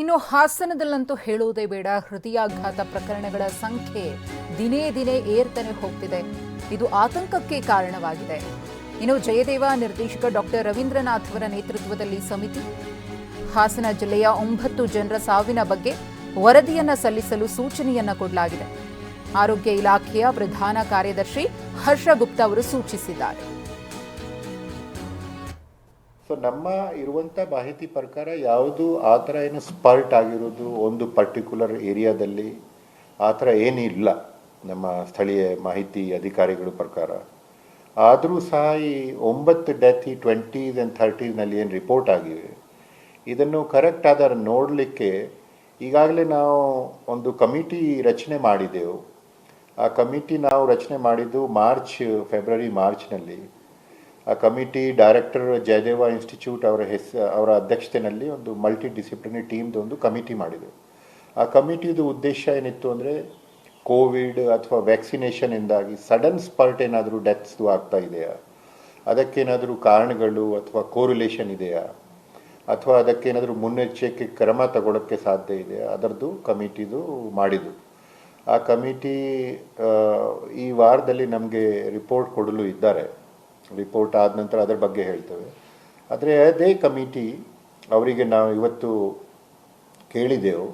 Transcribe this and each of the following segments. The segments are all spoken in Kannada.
ಇನ್ನು ಹಾಸನದಲ್ಲಂತೂ ಹೇಳುವುದೇ ಬೇಡ. ಹೃದಯಾಘಾತ ಪ್ರಕರಣಗಳ ಸಂಖ್ಯೆ ದಿನೇ ದಿನೇ ಏರ್ತನೆ ಹೋಗ್ತಿದೆ. ಇದು ಆತಂಕಕ್ಕೆ ಕಾರಣವಾಗಿದೆ. ಇನ್ನು ಜಯದೇವ ನಿರ್ದೇಶಕ ಡಾಕ್ಟರ್ ರವೀಂದ್ರನಾಥ್ ಅವರ ನೇತೃತ್ವದಲ್ಲಿ ಸಮಿತಿ. ಹಾಸನ ಜಿಲ್ಲೆಯ ಒಂಬತ್ತು ಜನರ ಸಾವಿನ ಬಗ್ಗೆ ವರದಿಯನ್ನ ಸಲ್ಲಿಸಲು ಸೂಚನೆಯನ್ನ ಕೊಡಲಾಗಿದೆ. ಆರೋಗ್ಯ ಇಲಾಖೆಯ ಪ್ರಧಾನ ಕಾರ್ಯದರ್ಶಿ ಹರ್ಷ ಗುಪ್ತಾ ಅವರು ಸೂಚಿಸಿದ್ದಾರೆ. ಸೊ ನಮ್ಮ ಇರುವಂಥ ಮಾಹಿತಿ ಪ್ರಕಾರ ಯಾವುದು ಆ ಥರ ಏನು ಸ್ಪರ್ಟ್ ಆಗಿರೋದು ಒಂದು ಪರ್ಟಿಕ್ಯುಲರ್ ಏರಿಯಾದಲ್ಲಿ ಆ ಥರ ಇಲ್ಲ ನಮ್ಮ ಸ್ಥಳೀಯ ಮಾಹಿತಿ ಅಧಿಕಾರಿಗಳ ಪ್ರಕಾರ. ಆದರೂ ಸಹ ಈ ಒಂಬತ್ತು ಡೆತ್ ಈ ಟ್ವೆಂಟೀಸ್ ಆ್ಯಂಡ್ ಥರ್ಟೀಸ್ನಲ್ಲಿ ಏನು ರಿಪೋರ್ಟ್ ಆಗಿವೆ. ಇದನ್ನು ಕರೆಕ್ಟ್ ಆದ ನೋಡಲಿಕ್ಕೆ ಈಗಾಗಲೇ ನಾವು ಒಂದು ಕಮಿಟಿ ರಚನೆ ಮಾಡಿದೆವು. ಆ ಕಮಿಟಿ ನಾವು ರಚನೆ ಮಾಡಿದ್ದು ಮಾರ್ಚ್ ಫೆಬ್ರವರಿ ಮಾರ್ಚ್ನಲ್ಲಿ ಆ ಕಮಿಟಿ ಡೈರೆಕ್ಟರ್ ಜಯದೇವ ಇನ್ಸ್ಟಿಟ್ಯೂಟ್ ಅವರ ಹೆಸ, ಅವರ ಅಧ್ಯಕ್ಷತೆಯಲ್ಲಿ ಒಂದು ಮಲ್ಟಿ ಡಿಸಿಪ್ಲಿನರಿ ಟೀಮ್ದು ಒಂದು ಕಮಿಟಿ ಮಾಡಿದೆ. ಆ ಕಮಿಟಿದು ಉದ್ದೇಶ ಏನಿತ್ತು ಅಂದರೆ ಕೋವಿಡ್ ಅಥವಾ ವ್ಯಾಕ್ಸಿನೇಷನಿಂದಾಗಿ ಸಡನ್ ಸ್ಪರ್ಟ್ ಏನಾದರೂ ಡೆತ್ಸ್ದು ಆಗ್ತಾ ಇದೆಯಾ? ಅದಕ್ಕೇನಾದರೂ ಕಾರಣಗಳು ಅಥವಾ ಕೋರಿಲೇಷನ್ ಇದೆಯಾ? ಅಥವಾ ಅದಕ್ಕೇನಾದರೂ ಮುನ್ನೆಚ್ಚರಿಕೆ ಕ್ರಮ ತಗೊಳ್ಳೋಕ್ಕೆ ಸಾಧ್ಯ ಇದೆಯಾ? ಅದರದ್ದು ಕಮಿಟಿದು ಮಾಡಿದ್ದು. ಆ ಕಮಿಟಿ ಈ ವಾರದಲ್ಲಿ ನಮಗೆ ರಿಪೋರ್ಟ್ ಕೊಡಲು ಇದ್ದಾರೆ. ರಿಪೋರ್ಟ್ ಆದ ನಂತರ ಅದರ ಬಗ್ಗೆ ಹೇಳ್ತೇವೆ. ಆದರೆ ಅದೇ ಕಮಿಟಿ ಅವರಿಗೆ ನಾವು ಇವತ್ತು ಕೇಳಿದೆವು.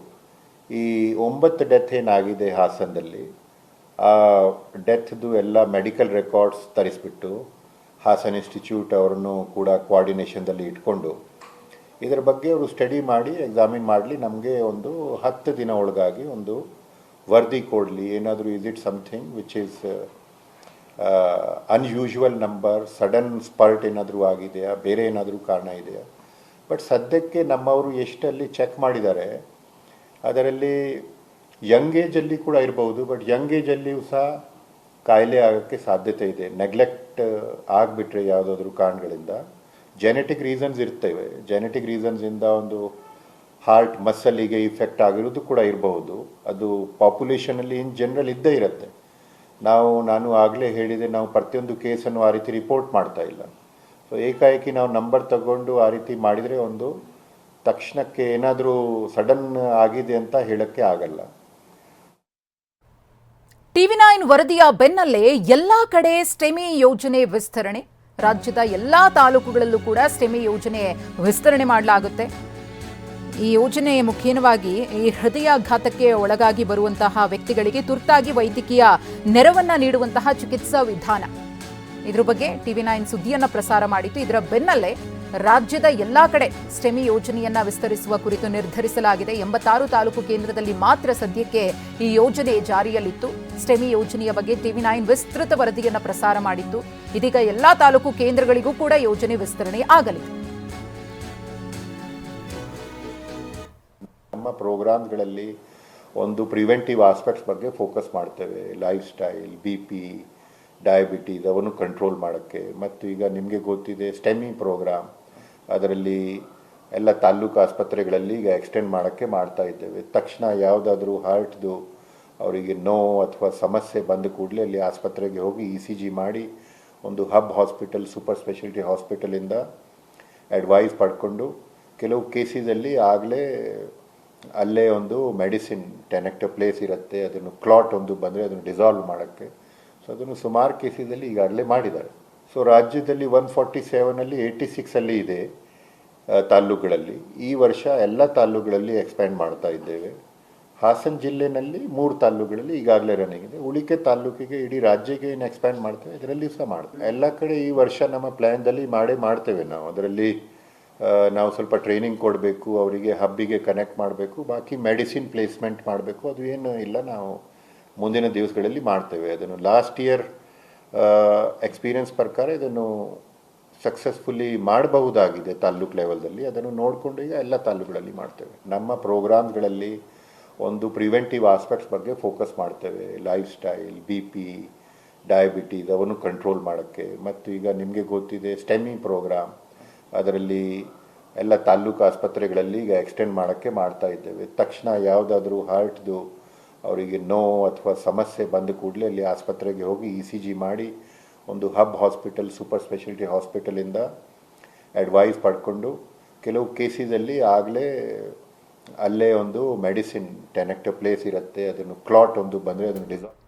ಈ ಒಂಬತ್ತು ಡೆತ್ ಏನಾಗಿದೆ ಹಾಸನದಲ್ಲಿ, ಆ ಡೆತ್ದು ಎಲ್ಲ ಮೆಡಿಕಲ್ ರೆಕಾರ್ಡ್ಸ್ ತರಿಸ್ಬಿಟ್ಟು ಹಾಸನ್ ಇನ್ಸ್ಟಿಟ್ಯೂಟ್ ಅವರನ್ನು ಕೂಡ ಕೋಆರ್ಡಿನೇಷನ್ದಲ್ಲಿ ಇಟ್ಕೊಂಡು, ಇದರ ಬಗ್ಗೆ ಅವರು ಸ್ಟಡಿ ಮಾಡಿ ಎಕ್ಸಾಮಿನ್ ಮಾಡಲಿ, ನಮಗೆ ಒಂದು ಹತ್ತು ದಿನ ಒಳಗಾಗಿ ಒಂದು ವರದಿ ಕೊಡಲಿ, ಏನಾದರೂ is it something which is unusual number sudden spurt ಏನಾದರೂ ಆಗಿದೆಯಾ? ಬೇರೆ ಏನಾದರೂ ಕಾರಣ ಇದೆಯಾ? ಬಟ್ ಸದ್ಯಕ್ಕೆ ನಮ್ಮವರು ಎಷ್ಟಲ್ಲಿ ಚೆಕ್ ಮಾಡಿದ್ದಾರೆ, ಅದರಲ್ಲಿ ಯಂಗ್ ಏಜಲ್ಲಿ ಕೂಡ ಇರಬಹುದು ಬಟ್ ಯಂಗ್ ಏಜಲ್ಲಿಯೂ ಸಹ ಕಾಯಿಲೆ ಆಗೋಕ್ಕೆ ಸಾಧ್ಯತೆ ಇದೆ. ನೆಗ್ಲೆಕ್ಟ್ ಆಗಿಬಿಟ್ರೆ ಯಾವುದಾದ್ರೂ ಕಾರಣಗಳಿಂದ. ಜೆನೆಟಿಕ್ ರೀಸನ್ಸ್ ಇರ್ತವೆ. ಜೆನೆಟಿಕ್ ರೀಸನ್ಸಿಂದ ಒಂದು ಹಾರ್ಟ್ ಮಸಲಿಗೆ ಇಫೆಕ್ಟ್ ಆಗಿರೋದು ಕೂಡ ಇರಬಹುದು. ಅದು ಪಾಪ್ಯುಲೇಷನಲ್ಲಿ ಇನ್ ಜನರಲ್ ಇದ್ದೇ ಇರುತ್ತೆ. ನಾವು, ನಾನು ಆಗಲೇ ಹೇಳಿದೆ, ನಾವು ಪ್ರತಿಯೊಂದು ಕೇಸನ್ನು ಆ ರೀತಿ ರಿಪೋರ್ಟ್ ಮಾಡ್ತಾ ಇಲ್ಲ. ಸೊ ಏಕಾಏಕಿ ನಾವು ನಂಬರ್ ತಗೊಂಡು ಆ ರೀತಿ ಮಾಡಿದರೆ ಒಂದು ತಕ್ಷಣಕ್ಕೆ ಏನಾದರೂ ಸಡನ್ ಆಗಿದೆ ಅಂತ ಹೇಳಕ್ಕೆ ಆಗಲ್ಲ. ಟಿವಿ ನೈನ್ ವರದಿಯ ಬೆನ್ನಲ್ಲೇ ಎಲ್ಲ ಕಡೆ ಸ್ಟೆಮಿ ಯೋಜನೆ ವಿಸ್ತರಣೆ. ರಾಜ್ಯದ ಎಲ್ಲಾ ತಾಲೂಕುಗಳಲ್ಲೂ ಕೂಡ ಸ್ಟೆಮಿ ಯೋಜನೆ ವಿಸ್ತರಣೆ ಮಾಡಲಾಗುತ್ತೆ. ಈ ಯೋಜನೆ ಮುಖೇನವಾಗಿ ಈ ಹೃದಯಾಘಾತಕ್ಕೆ ಒಳಗಾಗಿ ಬರುವಂತಹ ವ್ಯಕ್ತಿಗಳಿಗೆ ತುರ್ತಾಗಿ ವೈದ್ಯಕೀಯ ನೆರವನ್ನ ನೀಡುವಂತಹ ಚಿಕಿತ್ಸಾ ವಿಧಾನ. ಇದ್ರ ಬಗ್ಗೆ ಟಿವಿ ನೈನ್ ಸುದ್ದಿಯನ್ನ ಪ್ರಸಾರ ಮಾಡಿತ್ತು ಇದರ ಬೆನ್ನಲ್ಲೇ ರಾಜ್ಯದ ಎಲ್ಲಾ ಕಡೆ ಸ್ಟೆಮಿ ಯೋಜನೆಯನ್ನ ವಿಸ್ತರಿಸುವ ಕುರಿತು ನಿರ್ಧರಿಸಲಾಗಿದೆ. ಎಂಬತ್ತಾರು ತಾಲೂಕು ಕೇಂದ್ರದಲ್ಲಿ ಮಾತ್ರ ಸದ್ಯಕ್ಕೆ ಈ ಯೋಜನೆ ಜಾರಿಯಲ್ಲಿತ್ತು. ಸ್ಟೆಮಿ ಯೋಜನೆಯ ಬಗ್ಗೆ ಟಿವಿ ನೈನ್ ವಿಸ್ತೃತ ವರದಿಯನ್ನ ಪ್ರಸಾರ ಮಾಡಿತ್ತು ಇದೀಗ ಎಲ್ಲಾ ತಾಲೂಕು ಕೇಂದ್ರಗಳಿಗೂ ಕೂಡ ಯೋಜನೆ ವಿಸ್ತರಣೆ ಆಗಲಿದೆ. ನಮ್ಮ ಪ್ರೋಗ್ರಾಮ್ಗಳಲ್ಲಿ ಒಂದು ಪ್ರಿವೆಂಟಿವ್ ಆಸ್ಪೆಕ್ಟ್ಸ್ ಬಗ್ಗೆ ಫೋಕಸ್ ಮಾಡ್ತೇವೆ. Lifestyle, B P, diabetes ಅವನ್ನು ಕಂಟ್ರೋಲ್ ಮಾಡೋಕ್ಕೆ. ಮತ್ತು ಈಗ ನಿಮಗೆ ಗೊತ್ತಿದೆ ಸ್ಟೆಮಿ ಪ್ರೋಗ್ರಾಮ್. ಅದರಲ್ಲಿ ಎಲ್ಲ ತಾಲ್ಲೂಕು ಆಸ್ಪತ್ರೆಗಳಲ್ಲಿ ಈಗ ಎಕ್ಸ್ಟೆಂಡ್ ಮಾಡೋಕ್ಕೆ ಮಾಡ್ತಾ ಇದ್ದೇವೆ. ತಕ್ಷಣ ಯಾವುದಾದ್ರೂ ಹಾರ್ಟ್ದು ಅವರಿಗೆ ನೋವು ಅಥವಾ ಸಮಸ್ಯೆ ಬಂದ ಕೂಡಲೇ ಅಲ್ಲಿ ಆಸ್ಪತ್ರೆಗೆ ಹೋಗಿ ಇ ಸಿ ಜಿ ಮಾಡಿ ಒಂದು ಹಬ್ ಹಾಸ್ಪಿಟಲ್, ಸೂಪರ್ ಸ್ಪೆಷಾಲಿಟಿ ಹಾಸ್ಪಿಟಲಿಂದ ಅಡ್ವೈಸ್ ಪಡ್ಕೊಂಡು ಕೆಲವು ಕೇಸಿದಲ್ಲಿ ಆಗಲೇ ಅಲ್ಲೇ ಒಂದು ಮೆಡಿಸಿನ್ ಟೆನೆಕ್ಟೋ ಪ್ಲೇಸ್ ಇರುತ್ತೆ, ಅದನ್ನು ಕ್ಲಾಟ್ ಒಂದು ಬಂದರೆ ಅದನ್ನು ಡಿಸಾಲ್ವ್ ಮಾಡೋಕ್ಕೆ. ಸೊ ಅದನ್ನು ಸುಮಾರು ಕೇಸಿದಲ್ಲಿ ಈಗಾಗಲೇ ಮಾಡಿದ್ದಾರೆ. ಸೊ ರಾಜ್ಯದಲ್ಲಿ ಒನ್ ಫಾರ್ಟಿ ಸೆವೆನಲ್ಲಿ ಏಯ್ಟಿ ಸಿಕ್ಸಲ್ಲಿ ಇದೆ ತಾಲ್ಲೂಕುಗಳಲ್ಲಿ. ಈ ವರ್ಷ ಎಲ್ಲ ತಾಲ್ಲೂಕುಗಳಲ್ಲಿ ಎಕ್ಸ್ಪ್ಯಾಂಡ್ ಮಾಡ್ತಾ ಇದ್ದೇವೆ. ಹಾಸನ ಜಿಲ್ಲೆನಲ್ಲಿ ಮೂರು ತಾಲ್ಲೂಕುಗಳಲ್ಲಿ ಈಗಾಗಲೇ ರನ್ನಿಂಗ್ ಇದೆ. ಉಳಿಕೆ ತಾಲ್ಲೂಕಿಗೆ ಇಡೀ ರಾಜ್ಯಕ್ಕೆ ಏನು ಎಕ್ಸ್ಪ್ಯಾಂಡ್ ಮಾಡ್ತೇವೆ. ಇದರಲ್ಲಿ ಸಹ ಮಾಡ್ತೇವೆ. ಎಲ್ಲ ಕಡೆ ಈ ವರ್ಷ ನಮ್ಮ ಪ್ಲ್ಯಾನ್ದಲ್ಲಿ ಮಾಡೇ ಮಾಡ್ತೇವೆ ನಾವು. ಅದರಲ್ಲಿ ನಾವು ಸ್ವಲ್ಪ ಟ್ರೈನಿಂಗ್ ಕೊಡಬೇಕು, ಅವರಿಗೆ ಹಬ್ಬಿಗೆ ಕನೆಕ್ಟ್ ಮಾಡಬೇಕು, ಬಾಕಿ ಮೆಡಿಸಿನ್ ಪ್ಲೇಸ್ಮೆಂಟ್ ಮಾಡಬೇಕು, ಅದು ಏನು ಇಲ್ಲ, ನಾವು ಮುಂದಿನ ದಿವಸಗಳಲ್ಲಿ ಮಾಡ್ತೇವೆ. ಅದನ್ನು ಲಾಸ್ಟ್ ಇಯರ್ ಎಕ್ಸ್ಪೀರಿಯನ್ಸ್ ಪ್ರಕಾರ ಇದನ್ನು ಸಕ್ಸಸ್ಫುಲ್ಲಿ ಮಾಡಬಹುದಾಗಿದೆ ತಾಲ್ಲೂಕು ಲೆವೆಲ್ದಲ್ಲಿ ಅದನ್ನು ನೋಡಿಕೊಂಡು ಈಗ ಎಲ್ಲ ತಾಲ್ಲೂಕುಗಳಲ್ಲಿ ಮಾಡ್ತೇವೆ. ನಮ್ಮ ಪ್ರೋಗ್ರಾಮ್ಗಳಲ್ಲಿ ಒಂದು ಪ್ರಿವೆಂಟಿವ್ ಆಸ್ಪೆಕ್ಟ್ಸ್ ಬಗ್ಗೆ ಫೋಕಸ್ ಮಾಡ್ತೇವೆ. Lifestyle B P diabetes ಅವನ್ನು ಕಂಟ್ರೋಲ್ ಮಾಡೋಕ್ಕೆ. ಮತ್ತು ಈಗ ನಿಮಗೆ ಗೊತ್ತಿದೆ ಸ್ಟೆಮಿ ಪ್ರೋಗ್ರಾಮ್ ಅದರಲ್ಲಿ ಎಲ್ಲ ತಾಲ್ಲೂಕು ಆಸ್ಪತ್ರೆಗಳಲ್ಲಿ ಈಗ ಎಕ್ಸ್ಟೆಂಡ್ ಮಾಡೋಕ್ಕೆ ಮಾಡ್ತಾ ಇದ್ದೇವೆ. ತಕ್ಷಣ ಯಾವುದಾದ್ರೂ ಹಾರ್ಟ್ದು ಅವರಿಗೆ ನೋ ಅಥವಾ ಸಮಸ್ಯೆ ಬಂದ ಕೂಡಲೇ ಅಲ್ಲಿ ಆಸ್ಪತ್ರೆಗೆ ಹೋಗಿ ಇ ಸಿ ಜಿ ಮಾಡಿ ಒಂದು ಹಬ್ ಹಾಸ್ಪಿಟಲ್ ಸೂಪರ್ ಸ್ಪೆಷಾಲಿಟಿ ಹಾಸ್ಪಿಟಲಿಂದ ಅಡ್ವೈಸ್ ಪಡ್ಕೊಂಡು ಕೆಲವು ಕೇಸಿದಲ್ಲಿ ಆಗಲೇ ಅಲ್ಲೇ ಒಂದು ಮೆಡಿಸಿನ್ ಟೆನೆಕ್ಟ್ ಪ್ಲೇಸ್ ಇರುತ್ತೆ, ಅದನ್ನು ಕ್ಲಾಟ್ ಒಂದು ಬಂದರೆ ಅದನ್ನು ಡಿಸಾಲ್ವ್